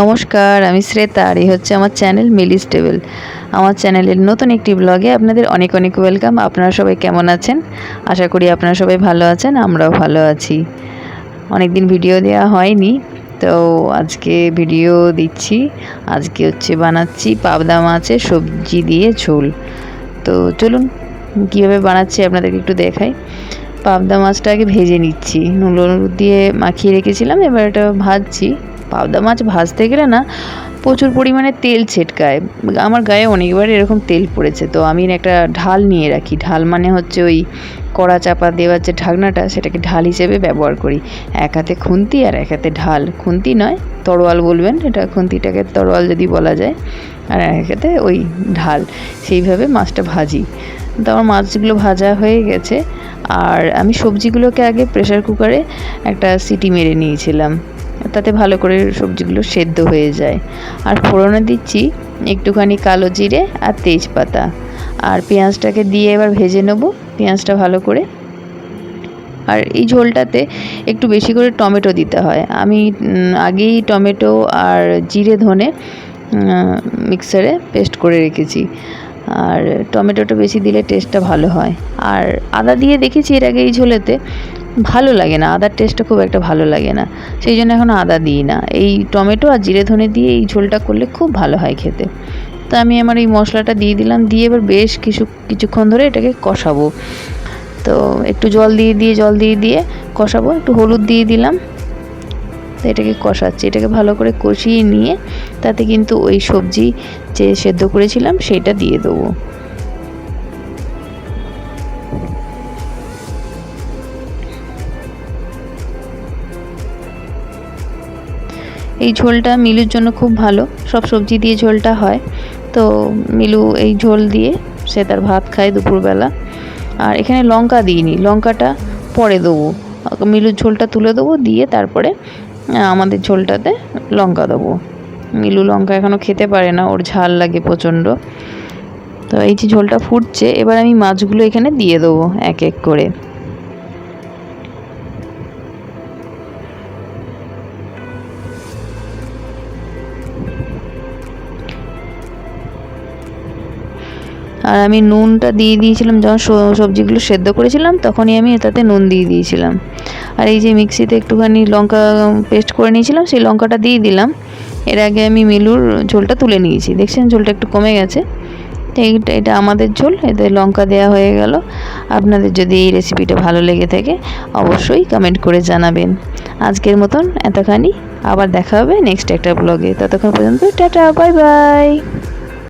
নমস্কার, আমি শ্রেতা আর এই হচ্ছে আমার চ্যানেল মিলি স্টেবল আমার চ্যানেলের নতুন একটি ব্লগে আপনাদের অনেক অনেক ওয়েলকাম। আপনারা সবাই কেমন আছেন? আশা করি আপনারা সবাই ভালো আছেন, আমরাও ভালো আছি। অনেক দিন ভিডিও দেওয়া হয়নি, তো আজকে ভিডিও দিচ্ছি। আজকে হচ্ছে বানাচ্ছি পাবদা মাছের সবজি দিয়ে ঝোল। তো চলুন, কীভাবে বানাচ্ছি আপনাদেরকে একটু দেখাই। পাবদা মাছটা আগে ভেজে নিচ্ছি। নুন দিয়ে মাখিয়ে রেখেছিলাম, এবার এটা ভাজছি। পাবদা মাছ ভাজতে গেলে না প্রচুর পরিমাণে তেল ছেটকায়। আমার গায়ে অনেকবার এরকম তেল পড়েছে, তো আমি একটা ঢাল নিয়ে রাখি। ঢাল মানে হচ্ছে ওই কড়া চাপা দেওয়ার যে ঢাকনাটা, সেটাকে ঢাল হিসেবে ব্যবহার করি। এক হাতে খুন্তি আর এক হাতে ঢাল। খুন্তি নয়, তরোয়াল বলবেন, এটা খুন্তিটাকে তরোয়াল যদি বলা যায়, আর এক হাতে ওই ঢাল। সেইভাবে মাছটা ভাজি। তো আমার মাছগুলো ভাজা হয়ে গেছে, আর আমি সবজিগুলোকে আগে প্রেশার কুকারে একটা সিটি মেরে নিয়েছিলাম। তাতে ভালো করে সবজিগুলো সেদ্ধ হয়ে যায়। আর ফোড়নে দিচ্ছি একটুখানি কালো জিরে আর তেজপাতা। আর পেঁয়াজটাকে দিয়ে এবার ভেজে নেব পেঁয়াজটা ভালো করে। আর এই ঝোলটাতে একটু বেশি করে টমেটো দিতে হয়। আমি আগেই টমেটো আর জিরে ধনে মিক্সারে পেস্ট করে রেখেছি। আর টমেটোটা বেশি দিলে টেস্টটা ভালো হয়। আর আদা দিয়ে দেখেছি এর আগে এই ঝোলেতে ভালো লাগে না, আদার টেস্টটা খুব একটা ভালো লাগে না। সেই জন্য এখন আদা দিই না। এই টমেটো আর জিরে ধনে দিয়ে এই ঝোলটা করলে খুব ভালো হয় খেতে। তো আমি আমার এই মশলাটা দিয়ে দিলাম, দিয়ে এবার বেশ কিছু, কিছুক্ষণ ধরে এটাকে কষাবো। তো একটু জল দিয়ে দিয়ে, জল দিয়ে দিয়ে কষাবো, একটু হলুদ দিয়ে দিলাম। তো এটাকে কষাচ্ছি। এটাকে ভালো করে কষিয়ে নিয়ে তাতে কিন্তু ওই সবজি যে সেদ্ধ করেছিলাম, সেটা দিয়ে দেবো। এই ঝোলটা মিলুর জন্য খুব ভালো। সব সবজি দিয়ে ঝোলটা হয়। তো মিলু এই ঝোল দিয়ে সে তার ভাত খায় দুপুরবেলা। আর এখানে লঙ্কা দিইনি। লঙ্কাটা পরে দেবো। মিলুর ঝোলটা তুলে দেবো, দিয়ে তারপরে আমাদের ঝোলটাতে লঙ্কা দেবো। মিলু লঙ্কা এখনও খেতে পারে না, ওর ঝাল লাগে প্রচণ্ড। তো এই যে ঝোলটা ফুটছে, এবার আমি মাছগুলো এখানে দিয়ে দেবো এক এক করে। আর আমি নুনটা দিয়ে দিয়েছিলাম, যখন সবজিগুলো সেদ্ধ করেছিলাম, তখনই আমি এটাতে নুন দিয়ে দিয়েছিলাম। আর এই যে মিক্সিতে একটুখানি লঙ্কা পেস্ট করে নিয়েছিলাম, সেই লঙ্কাটা দিয়ে দিলাম। এর আগে আমি মিলুর ঝোলটা তুলে নিয়েছি। দেখছেন, ঝোলটা একটু কমে গেছে। এইটা, এটা আমাদের ঝোল, এতে লঙ্কা দেওয়া হয়ে গেল। আপনাদের যদি এই রেসিপিটা ভালো লেগে থাকে, অবশ্যই কমেন্ট করে জানাবেন। আজকের মতন এতখানি। আবার দেখা হবে নেক্সট একটা ব্লগে। ততক্ষণ পর্যন্ত টাটা, বাই বাই।